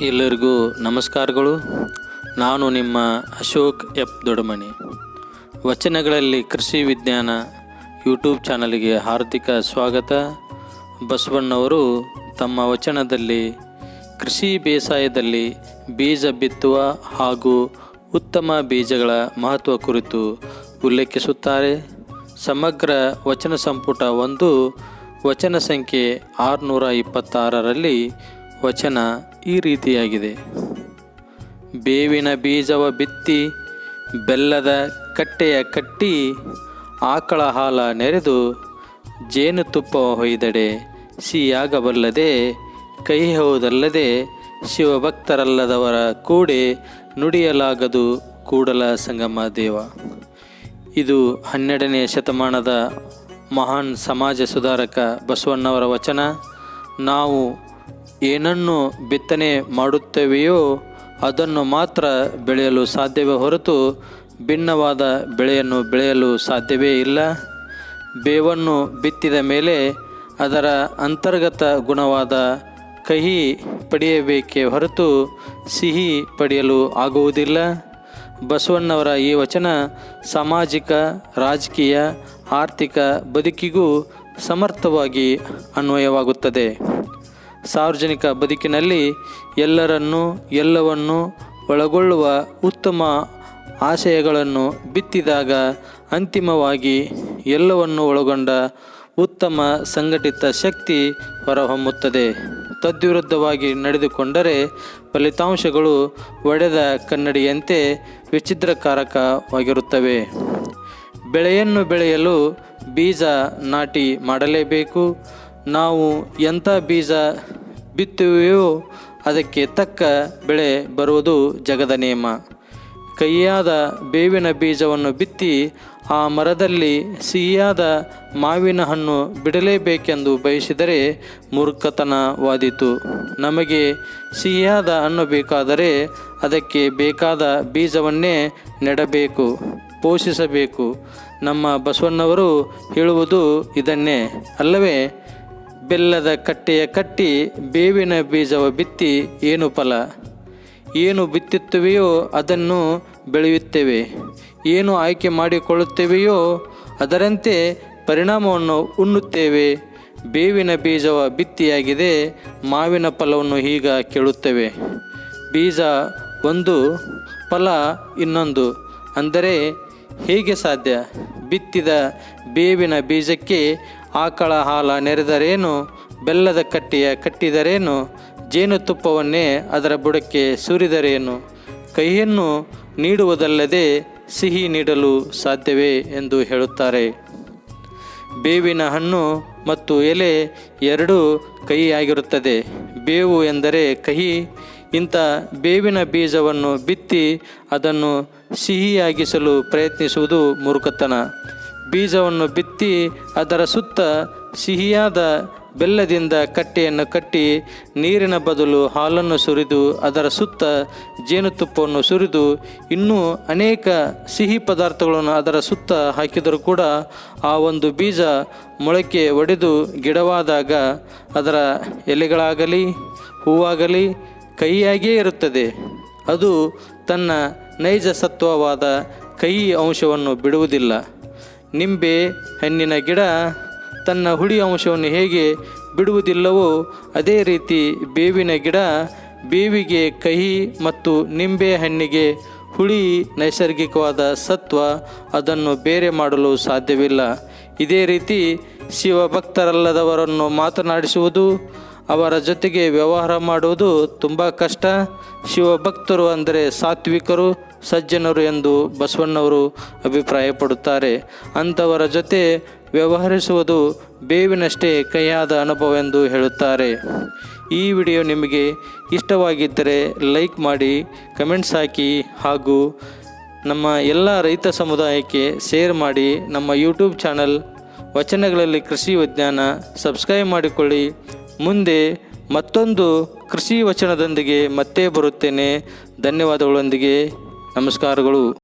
ಎಲ್ಲರಿಗೂ ನಮಸ್ಕಾರಗಳು. ನಾನು ನಿಮ್ಮ ಅಶೋಕ್ ಎಫ್ ದೊಡಮನಿ ವಚನಗಳಲ್ಲಿ ಕೃಷಿ ವಿಜ್ಞಾನ ಯೂಟ್ಯೂಬ್ ಚಾನಲ್ಗೆ ಹಾರ್ದಿಕ ಸ್ವಾಗತ. ಬಸವಣ್ಣವರು ತಮ್ಮ ವಚನದಲ್ಲಿ ಕೃಷಿ ಬೇಸಾಯದಲ್ಲಿ ಬೀಜ ಬಿತ್ತುವ ಹಾಗೂ ಉತ್ತಮ ಬೀಜಗಳ ಮಹತ್ವ ಕುರಿತು ಉಲ್ಲೇಖಿಸುತ್ತಾರೆ. ಸಮಗ್ರ ವಚನ ಸಂಪುಟ ಒಂದು, ವಚನ ಸಂಖ್ಯೆ ಆರುನೂರ ಇಪ್ಪತ್ತಾರರಲ್ಲಿ ವಚನ ಈ ರೀತಿಯಾಗಿದೆ. ಬೇವಿನ ಬೀಜವ ಬಿತ್ತಿ ಬೆಲ್ಲದ ಕಟ್ಟೆಯ ಕಟ್ಟಿ ಆಕಳ ಹಾಲ ನೆರೆದು ಜೇನುತುಪ್ಪ ಹೊಯ್ದಡೆ ಸಿಹಿಯಾಗಬಲ್ಲದೆ ಕೈ ಹೋದಲ್ಲದೆ ಶಿವಭಕ್ತರಲ್ಲದವರ ಕೂಡೆ ನುಡಿಯಲಾಗದು ಕೂಡಲ ಸಂಗಮ ದೇವ. ಇದು ಹನ್ನೆರಡನೇ ಶತಮಾನದ ಮಹಾನ್ ಸಮಾಜ ಸುಧಾರಕ ಬಸವಣ್ಣವರ ವಚನ. ನಾವು ಏನನ್ನು ಬಿತ್ತನೆ ಮಾಡುತ್ತೇವೆಯೋ ಅದನ್ನು ಮಾತ್ರ ಬೆಳೆಯಲು ಸಾಧ್ಯವೇ ಹೊರತು ಭಿನ್ನವಾದ ಬೆಳೆಯನ್ನು ಬೆಳೆಯಲು ಸಾಧ್ಯವೇ ಇಲ್ಲ. ಬೇವನ್ನು ಬಿತ್ತಿದ ಮೇಲೆ ಅದರ ಅಂತರ್ಗತ ಗುಣವಾದ ಕಹಿ ಪಡೆಯಬೇಕೇ ಹೊರತು ಸಿಹಿ ಪಡೆಯಲು ಆಗುವುದಿಲ್ಲ. ಬಸವಣ್ಣವರ ಈ ವಚನ ಸಾಮಾಜಿಕ, ರಾಜಕೀಯ, ಆರ್ಥಿಕ ಬದುಕಿಗೂ ಸಮರ್ಥವಾಗಿ ಅನ್ವಯವಾಗುತ್ತದೆ. ಸಾರ್ವಜನಿಕ ಬದುಕಿನಲ್ಲಿ ಎಲ್ಲರನ್ನೂ, ಎಲ್ಲವನ್ನು ಒಳಗೊಳ್ಳುವ ಉತ್ತಮ ಆಶಯಗಳನ್ನು ಬಿತ್ತಿದಾಗ ಅಂತಿಮವಾಗಿ ಎಲ್ಲವನ್ನು ಒಳಗೊಂಡ ಉತ್ತಮ ಸಂಘಟಿತ ಶಕ್ತಿ ಹೊರಹೊಮ್ಮುತ್ತದೆ. ತದ್ವಿರುದ್ಧವಾಗಿ ನಡೆದುಕೊಂಡರೆ ಫಲಿತಾಂಶಗಳು ಒಡೆದ ಕನ್ನಡಿಯಂತೆ ವಿಚಿತ್ರಕಾರಕವಾಗಿರುತ್ತವೆ ಬೆಳೆಯನ್ನು ಬೆಳೆಯಲು ಬೀಜ ನಾಟಿ ಮಾಡಲೇಬೇಕು. ನಾವು ಎಂಥ ಬೀಜ ಬಿತ್ತುವೆಯೋ ಅದಕ್ಕೆ ತಕ್ಕ ಬೆಳೆ ಬರುವುದು ಜಗದ ನಿಯಮ. ಕೈಯಾದ ಬೇವಿನ ಬೀಜವನ್ನು ಬಿತ್ತಿ ಆ ಮರದಲ್ಲಿ ಸಿಹಿಯಾದ ಮಾವಿನ ಹಣ್ಣು ಬಿಡಲೇಬೇಕೆಂದು ಬಯಸಿದರೆ ಮೂರ್ಖತನವಾದೀತು. ನಮಗೆ ಸಿಹಿಯಾದ ಹಣ್ಣು ಬೇಕಾದರೆ ಅದಕ್ಕೆ ಬೇಕಾದ ಬೀಜವನ್ನೇ ನೆಡಬೇಕು, ಪೋಷಿಸಬೇಕು. ನಮ್ಮ ಬಸವಣ್ಣವರು ಹೇಳುವುದು ಇದನ್ನೇ. ಅಲ್ಲವೇ? ಬೆಲ್ಲದ ಕಟ್ಟೆಯ ಕಟ್ಟಿ ಬೇವಿನ ಬೀಜವ ಬಿತ್ತಿ ಏನು ಫಲ? ಏನು ಬಿತ್ತುತ್ತವೆಯೋ ಅದನ್ನು ಬೆಳೆಯುತ್ತೇವೆ. ಏನು ಆಯ್ಕೆ ಮಾಡಿಕೊಳ್ಳುತ್ತೇವೆಯೋ ಅದರಂತೆ ಪರಿಣಾಮವನ್ನು ಉಣ್ಣುತ್ತೇವೆ. ಬೇವಿನ ಬೀಜವ ಬಿತ್ತಿಯಾಗಿದೆ, ಮಾವಿನ ಫಲವನ್ನು ಈಗ ಕೇಳುತ್ತೇವೆ. ಬೀಜ ಒಂದು, ಫಲ ಇನ್ನೊಂದು. ಅಂದರೆ ಹೇಗೆ ಸಾಧ್ಯ? ಬಿತ್ತಿದ ಬೇವಿನ ಬೀಜಕ್ಕೆ ಆಕಳ ಹಾಲ ನೆರೆದರೇನು? ಬೆಲ್ಲದ ಕಟ್ಟಿಯ ಕಟ್ಟಿದರೇನು? ಜೇನುತುಪ್ಪವನ್ನೇ ಅದರ ಬುಡಕ್ಕೆ ಸುರಿದರೇನು? ಕೈಯನ್ನು ನೀಡುವುದಲ್ಲದೆ ಸಿಹಿ ನೀಡಲು ಸಾಧ್ಯವೇ ಎಂದು ಹೇಳುತ್ತಾರೆ. ಬೇವಿನ ಹಣ್ಣು ಮತ್ತು ಎಲೆ ಎರಡೂ ಕಹಿಯಾಗಿರುತ್ತದೆ. ಬೇವು ಎಂದರೆ ಕಹಿ ಇಂಥ ಬೇವಿನ ಬೀಜವನ್ನು ಬಿತ್ತಿ ಅದನ್ನು ಸಿಹಿಯಾಗಿಸಲು ಪ್ರಯತ್ನಿಸುವುದು ಮೂರ್ಖತನ. ಬೀಜವನ್ನು ಬಿತ್ತಿ ಅದರ ಸುತ್ತ ಸಿಹಿಯಾದ ಬೆಲ್ಲದಿಂದ ಕಟ್ಟೆಯನ್ನು ಕಟ್ಟಿ ನೀರಿನ ಬದಲು ಹಾಲನ್ನು ಸುರಿದು ಅದರ ಸುತ್ತ ಜೇನುತುಪ್ಪವನ್ನು ಸುರಿದು ಇನ್ನೂ ಅನೇಕ ಸಿಹಿ ಪದಾರ್ಥಗಳನ್ನು ಅದರ ಸುತ್ತ ಹಾಕಿದರೂ ಕೂಡ ಆ ಒಂದು ಬೀಜ ಮೊಳಕೆ ಒಡೆದು ಗಿಡವಾದಾಗ ಅದರ ಎಲೆಗಳಾಗಲಿ ಹೂವಾಗಲಿ ಕೈಯಾಗಿಯೇ ಇರುತ್ತದೆ. ಅದು ತನ್ನ ನೈಜ ಸತ್ವವಾದ ಕಹಿ ಅಂಶವನ್ನು ಬಿಡುವುದಿಲ್ಲ. ನಿಂಬೆ ಹಣ್ಣಿನ ಗಿಡ ತನ್ನ ಹುಳಿ ಅಂಶವನ್ನು ಹೇಗೆ ಬಿಡುವುದಿಲ್ಲವೋ ಅದೇ ರೀತಿ ಬೇವಿನ ಗಿಡ ಬೇವಿಗೆ ಕಹಿ ಮತ್ತು ನಿಂಬೆ ಹಣ್ಣಿಗೆ ಹುಳಿ ನೈಸರ್ಗಿಕವಾದ ಸತ್ವ ಅದನ್ನು ಬೇರೆ ಮಾಡಲು ಸಾಧ್ಯವಿಲ್ಲ. ಇದೇ ರೀತಿ ಶಿವಭಕ್ತರಲ್ಲದವರನ್ನು ಮಾತನಾಡಿಸುವುದು ಅವರ ಜೊತೆಗೆ ವ್ಯವಹಾರ ಮಾಡುವುದು ತುಂಬ ಕಷ್ಟ. ಶಿವಭಕ್ತರು ಅಂದರೆ ಸಾತ್ವಿಕರು, ಸಜ್ಜನರು ಎಂದು ಬಸವಣ್ಣವರು ಅಭಿಪ್ರಾಯಪಡುತ್ತಾರೆ. ಅಂಥವರ ಜೊತೆ ವ್ಯವಹರಿಸುವುದು ಬೇವಿನಷ್ಟೇ ಕೈಯಾದ ಅನುಭವ ಎಂದು ಹೇಳುತ್ತಾರೆ. ಈ ವಿಡಿಯೋ ನಿಮಗೆ ಇಷ್ಟವಾಗಿದ್ದರೆ ಲೈಕ್ ಮಾಡಿ, ಕಮೆಂಟ್ಸ್ ಹಾಕಿ ಹಾಗೂ ನಮ್ಮ ಎಲ್ಲ ರೈತ ಸಮುದಾಯಕ್ಕೆ ಶೇರ್ ಮಾಡಿ. ನಮ್ಮ ಯೂಟ್ಯೂಬ್ ಚಾನಲ್ ವಚನಗಳಲ್ಲಿ ಕೃಷಿ ವಿಜ್ಞಾನ ಸಬ್ಸ್ಕ್ರೈಬ್ ಮಾಡಿಕೊಳ್ಳಿ. ಮುಂದೆ ಮತ್ತೊಂದು ಕೃಷಿ ವಚನದೊಂದಿಗೆ ಮತ್ತೆ ಬರುತ್ತೇನೆ. ಧನ್ಯವಾದಗಳೊಂದಿಗೆ ನಮಸ್ಕಾರಗಳು.